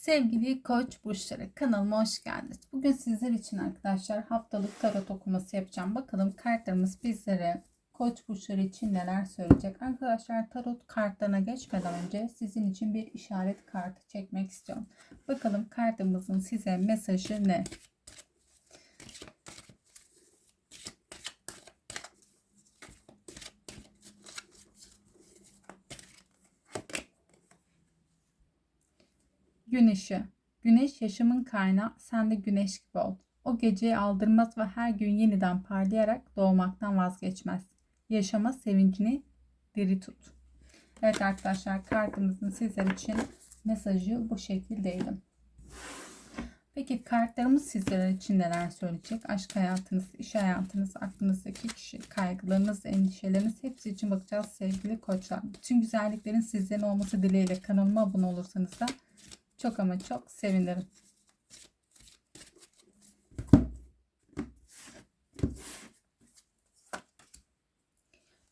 Sevgili Koç burçları kanalıma hoş geldiniz. Bugün sizler için arkadaşlar haftalık tarot okuması yapacağım. Bakalım kartlarımız bizlere Koç burçları için neler söyleyecek. Arkadaşlar tarot kartlarına geçmeden önce sizin için bir işaret kartı çekmek istiyorum. Bakalım kartımızın size mesajı ne? Güneşi. Güneş yaşamın kaynağı, sen de güneş gibi ol. O geceyi aldırmaz ve her gün yeniden parlayarak doğmaktan vazgeçmez. Yaşama sevincini diri tut. Evet arkadaşlar kartımızın sizler için mesajı bu şekildeydi. Peki kartlarımız sizler için neler söyleyecek? Aşk hayatınız, iş hayatınız, aklınızdaki kişi, kaygılarınız, endişeleriniz hepsi için bakacağız sevgili koçlar. Bütün güzelliklerin sizlerin olması dileğiyle kanalıma abone olursanız da çok ama çok sevinirim.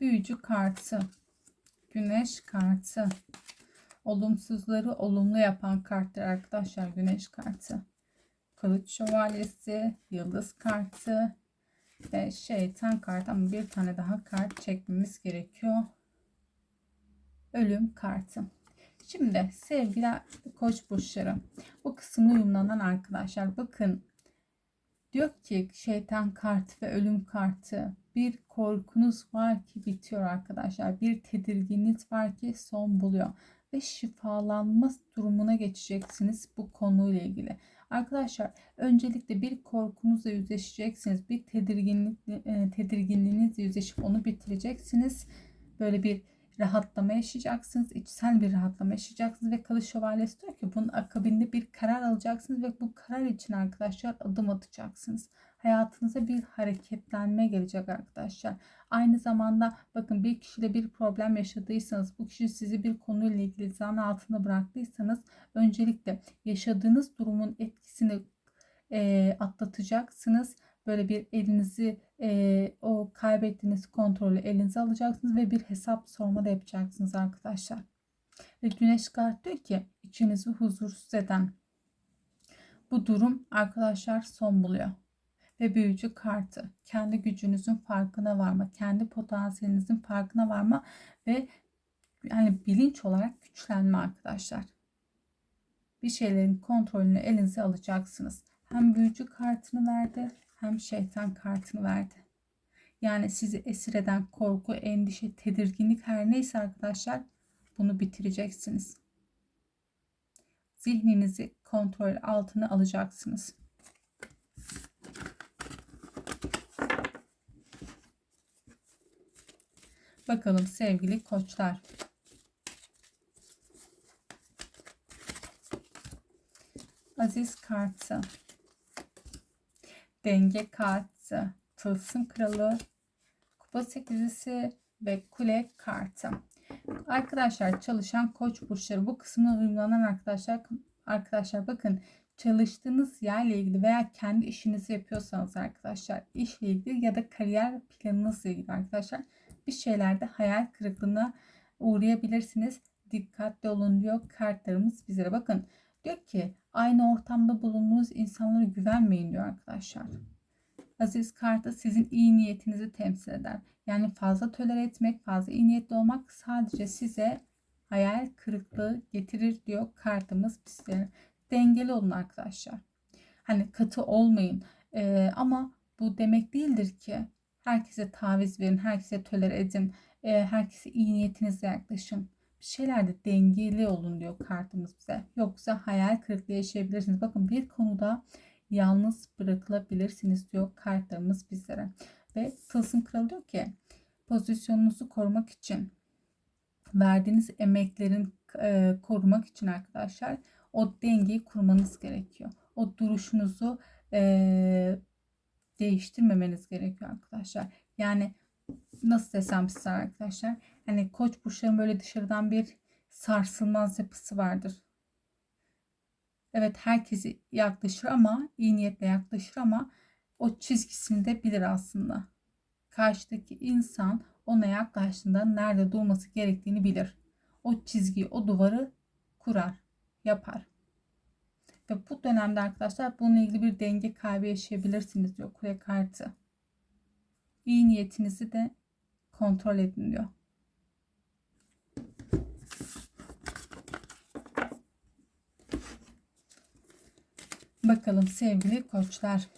Büyücü kartı. Güneş kartı. Olumsuzları olumlu yapan karttır arkadaşlar. Güneş kartı. Kılıç şövalyesi. Yıldız kartı. Ve şeytan kartı ama bir tane daha kart çekmemiz gerekiyor. Ölüm kartı. Şimdi sevgili koç burçları bu kısmı uyumlanan arkadaşlar bakın diyor ki şeytan kartı ve ölüm kartı bir korkunuz var ki bitiyor arkadaşlar bir tedirginlik var ki son buluyor ve şifalanma durumuna geçeceksiniz bu konuyla ilgili. Arkadaşlar öncelikle bir korkunuzla yüzleşeceksiniz. Bir tedirginlik e, tedirginliğinizle yüzleşip onu bitireceksiniz. Böyle bir rahatlama yaşayacaksınız. içsel bir rahatlama yaşayacaksınız ve Kılıç Şövalyesi diyor ki bunun akabinde bir karar alacaksınız ve bu karar için arkadaşlar adım atacaksınız. Hayatınıza bir hareketlenme gelecek arkadaşlar. Aynı zamanda bakın bir kişiyle bir problem yaşadıysanız bu kişi sizi bir konuyla ilgili zan altında bıraktıysanız öncelikle yaşadığınız durumun etkisini e, atlatacaksınız böyle bir elinizi e, o kaybettiğiniz kontrolü elinize alacaksınız ve bir hesap sorma da yapacaksınız arkadaşlar. Ve güneş kart diyor ki içinizi huzursuz eden bu durum arkadaşlar son buluyor. Ve büyücü kartı kendi gücünüzün farkına varma, kendi potansiyelinizin farkına varma ve yani bilinç olarak güçlenme arkadaşlar. Bir şeylerin kontrolünü elinize alacaksınız. Hem büyücü kartını verdi hem şeytan kartını verdi. Yani sizi esir eden korku, endişe, tedirginlik her neyse arkadaşlar bunu bitireceksiniz. Zihninizi kontrol altına alacaksınız. Bakalım sevgili koçlar. Aziz kartı denge kartı, tılsım kralı, kupa sekizisi ve kule kartı. Arkadaşlar çalışan koç burçları bu kısmına uygulanan arkadaşlar arkadaşlar bakın çalıştığınız yerle ilgili veya kendi işinizi yapıyorsanız arkadaşlar işle ilgili ya da kariyer planınızla ilgili arkadaşlar bir şeylerde hayal kırıklığına uğrayabilirsiniz. Dikkatli olun diyor kartlarımız bizlere. Bakın Diyor ki aynı ortamda bulunduğunuz insanlara güvenmeyin diyor arkadaşlar. Aziz kartı sizin iyi niyetinizi temsil eder. Yani fazla tolere etmek, fazla iyi niyetli olmak sadece size hayal kırıklığı getirir diyor kartımız bizlere. Dengeli olun arkadaşlar. Hani katı olmayın. Ee, ama bu demek değildir ki herkese taviz verin, herkese tolere edin, e, herkese iyi niyetinizle yaklaşın şeylerde dengeli olun diyor kartımız bize. Yoksa hayal kırıklığı yaşayabilirsiniz. Bakın bir konuda yalnız bırakılabilirsiniz diyor kartlarımız bizlere. Ve tılsım kralı diyor ki pozisyonunuzu korumak için verdiğiniz emeklerin e, korumak için arkadaşlar o dengeyi kurmanız gerekiyor. O duruşunuzu e, değiştirmemeniz gerekiyor arkadaşlar. Yani nasıl desem size arkadaşlar hani koç burçların böyle dışarıdan bir sarsılmaz yapısı vardır. Evet herkesi yaklaşır ama iyi niyetle yaklaşır ama o çizgisini de bilir aslında. Karşıdaki insan ona yaklaştığında nerede durması gerektiğini bilir. O çizgiyi, o duvarı kurar, yapar. Ve bu dönemde arkadaşlar bununla ilgili bir denge kaybı yaşayabilirsiniz diyor kule kartı. İyi niyetinizi de kontrol edin diyor. Bakalım sevgili koçlar.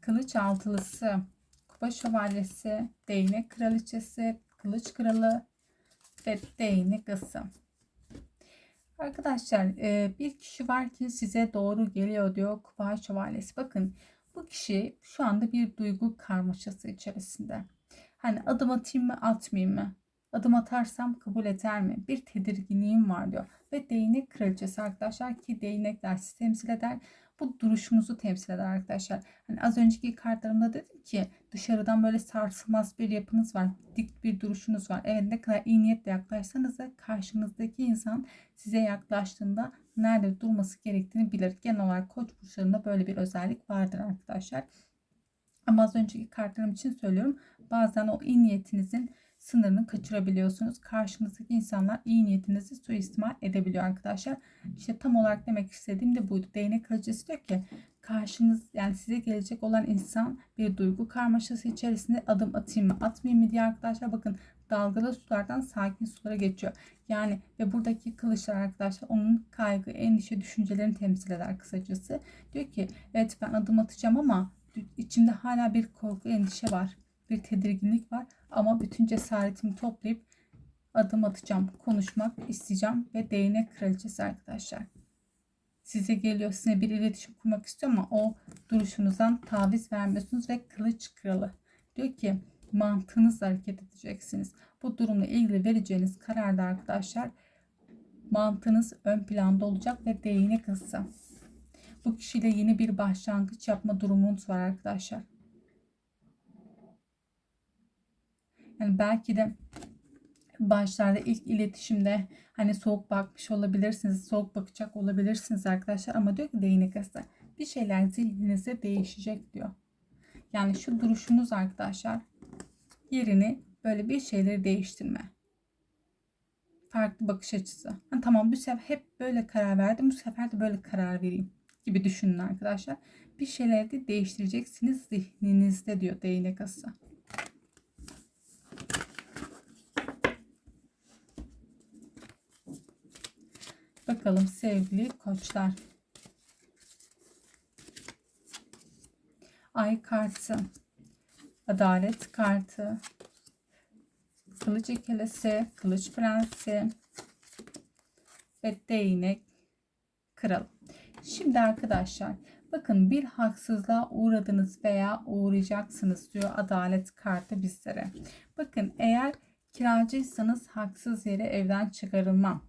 Kılıç altılısı, kupa şövalyesi, değnek kraliçesi, kılıç kralı ve değnek ısı. Arkadaşlar e, bir kişi var ki size doğru geliyor diyor kupa şövalyesi. Bakın bu kişi şu anda bir duygu karmaşası içerisinde. Hani adım atayım mı atmayayım mı? Adım atarsam kabul eder mi? Bir tedirginliğim var diyor. Ve değnek kraliçesi arkadaşlar ki değnekler sizi temsil eder. Bu duruşunuzu temsil eder arkadaşlar. Hani az önceki kartlarımda dedim ki dışarıdan böyle sarsılmaz bir yapınız var. Dik bir duruşunuz var. Evet ne kadar iyi niyetle yaklaşsanız da karşınızdaki insan size yaklaştığında nerede durması gerektiğini bilir. Genel olarak koç burçlarında böyle bir özellik vardır arkadaşlar. Ama az önceki kartlarım için söylüyorum. Bazen o iyi niyetinizin sınırını kaçırabiliyorsunuz. Karşınızdaki insanlar iyi niyetinizi suistimal edebiliyor arkadaşlar. İşte tam olarak demek istediğim de buydu. Değnek kraliçesi diyor ki karşınız yani size gelecek olan insan bir duygu karmaşası içerisinde adım atayım mı atmayayım mı diye arkadaşlar bakın dalgalı sulardan sakin sulara geçiyor. Yani ve buradaki kılıçlar arkadaşlar onun kaygı, endişe, düşüncelerini temsil eder kısacası. Diyor ki evet ben adım atacağım ama içimde hala bir korku, endişe var bir tedirginlik var ama bütün cesaretimi toplayıp adım atacağım, konuşmak isteyeceğim ve değnek kraliçesi arkadaşlar. Size geliyor, sizinle bir iletişim kurmak istiyor ama o duruşunuzdan taviz vermiyorsunuz ve kılıç kralı. Diyor ki mantığınızla hareket edeceksiniz. Bu durumla ilgili vereceğiniz kararda arkadaşlar mantığınız ön planda olacak ve değnek ısı. Bu kişiyle yeni bir başlangıç yapma durumunuz var arkadaşlar. Yani belki de başlarda ilk iletişimde hani soğuk bakmış olabilirsiniz. Soğuk bakacak olabilirsiniz arkadaşlar. Ama diyor ki değnek ası. Bir şeyler zihninize değişecek diyor. Yani şu duruşunuz arkadaşlar yerini böyle bir şeyleri değiştirme. Farklı bakış açısı. Yani tamam bu sefer hep böyle karar verdim. Bu sefer de böyle karar vereyim gibi düşünün arkadaşlar. Bir şeyleri de değiştireceksiniz zihninizde diyor değnek ası. Bakalım sevgili koçlar. Ay kartı, adalet kartı, kılıç ikilisi, kılıç prensi ve değnek kral. Şimdi arkadaşlar bakın bir haksızlığa uğradınız veya uğrayacaksınız diyor adalet kartı bizlere. Bakın eğer kiracıysanız haksız yere evden çıkarılmam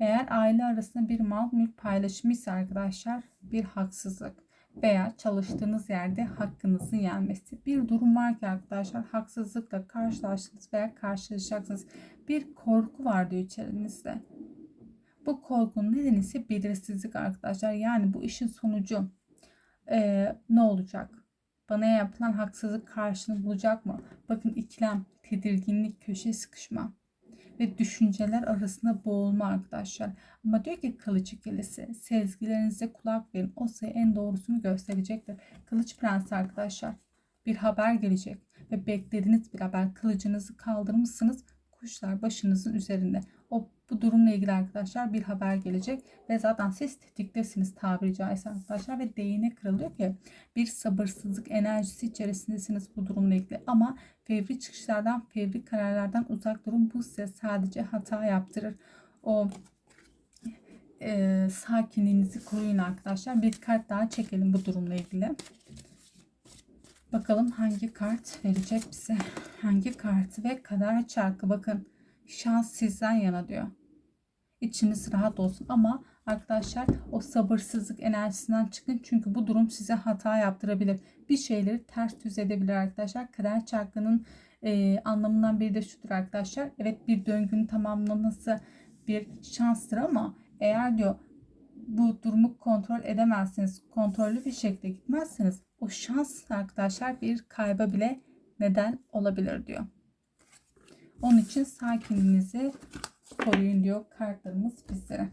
eğer aile arasında bir mal mülk paylaşımı ise arkadaşlar bir haksızlık veya çalıştığınız yerde hakkınızın yenmesi. Bir durum var ki arkadaşlar haksızlıkla karşılaştınız veya karşılaşacaksınız. Bir korku var diyor içerinizde. Bu korkunun nedeni ise belirsizlik arkadaşlar. Yani bu işin sonucu e, ne olacak? Bana yapılan haksızlık karşılığını bulacak mı? Bakın ikilem, tedirginlik, köşe sıkışma ve düşünceler arasında boğulma arkadaşlar. Ama diyor ki kılıç ikilisi sezgilerinize kulak verin. O size en doğrusunu gösterecektir. Kılıç prensi arkadaşlar bir haber gelecek ve beklediğiniz bir haber kılıcınızı kaldırmışsınız kuşlar başınızın üzerinde. O bu durumla ilgili arkadaşlar bir haber gelecek ve zaten siz tetiktesiniz tabiri caizse arkadaşlar ve değine kırılıyor ki bir sabırsızlık enerjisi içerisindesiniz bu durumla ilgili ama fevri çıkışlardan fevri kararlardan uzak durun bu size sadece hata yaptırır. O e, sakinliğinizi koruyun arkadaşlar. Bir kart daha çekelim bu durumla ilgili. Bakalım hangi kart verecek bize. Hangi kartı ve kader çarkı. Bakın şans sizden yana diyor. İçiniz rahat olsun ama arkadaşlar o sabırsızlık enerjisinden çıkın. Çünkü bu durum size hata yaptırabilir. Bir şeyleri ters düz edebilir arkadaşlar. Kader çarkının e, anlamından biri de şudur arkadaşlar. Evet bir döngünün tamamlaması bir şanstır ama eğer diyor bu durumu kontrol edemezsiniz, kontrollü bir şekilde gitmezseniz o şans arkadaşlar bir kayba bile neden olabilir diyor. Onun için sakinliğinizi koruyun diyor kartlarımız bizlere.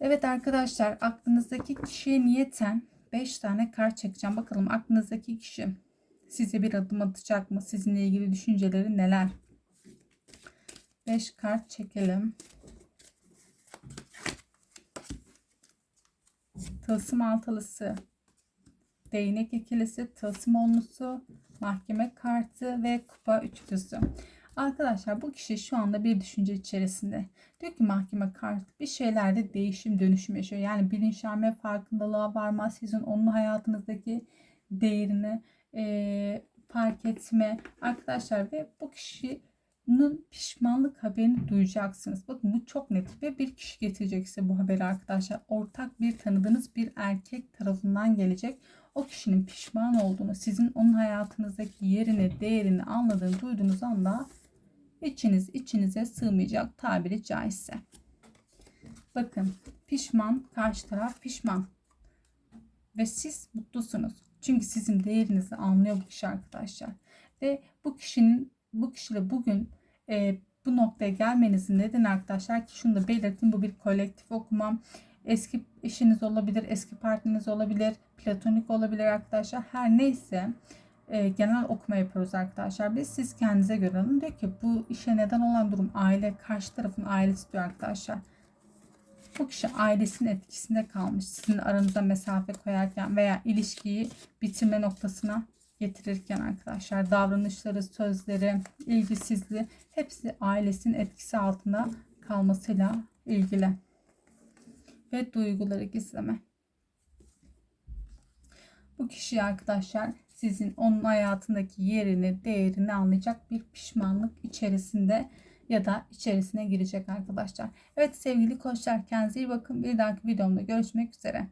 Evet arkadaşlar aklınızdaki kişiye niyeten 5 tane kart çekeceğim. Bakalım aklınızdaki kişi size bir adım atacak mı? Sizinle ilgili düşünceleri neler? 5 kart çekelim. Tılsım altılısı, değnek ikilisi, tılsım onlusu, mahkeme kartı ve kupa üçlüsü. Arkadaşlar bu kişi şu anda bir düşünce içerisinde. Diyor ki mahkeme kartı bir şeylerde değişim dönüşüm yaşıyor. Yani bilinçlenme farkındalığa varma sizin onun hayatınızdaki değerini e, fark etme arkadaşlar ve bu kişinin pişmanlık haberini duyacaksınız. Bakın bu çok net ve bir kişi getirecek size bu haberi arkadaşlar. Ortak bir tanıdığınız bir erkek tarafından gelecek. O kişinin pişman olduğunu, sizin onun hayatınızdaki yerini, değerini anladığını duyduğunuz anda içiniz içinize sığmayacak tabiri caizse. Bakın pişman, karşı taraf pişman. Ve siz mutlusunuz. Çünkü sizin değerinizi anlıyor bu kişi arkadaşlar. Ve bu kişinin bu kişiyle bugün e, bu noktaya gelmenizin nedeni arkadaşlar ki şunu da belirteyim bu bir kolektif okumam. Eski eşiniz olabilir, eski partneriniz olabilir, platonik olabilir arkadaşlar. Her neyse e, genel okuma yapıyoruz arkadaşlar. Biz siz kendinize göre alın. Diyor ki bu işe neden olan durum aile, karşı tarafın ailesi diyor arkadaşlar. Bu kişi ailesinin etkisinde kalmış. Sizin aranıza mesafe koyarken veya ilişkiyi bitirme noktasına getirirken arkadaşlar davranışları, sözleri, ilgisizliği hepsi ailesinin etkisi altında kalmasıyla ilgili. Ve duyguları gizleme. Bu kişi arkadaşlar sizin onun hayatındaki yerini, değerini anlayacak bir pişmanlık içerisinde ya da içerisine girecek arkadaşlar. Evet sevgili koçlar kendinize iyi bakın. Bir dahaki videomda görüşmek üzere.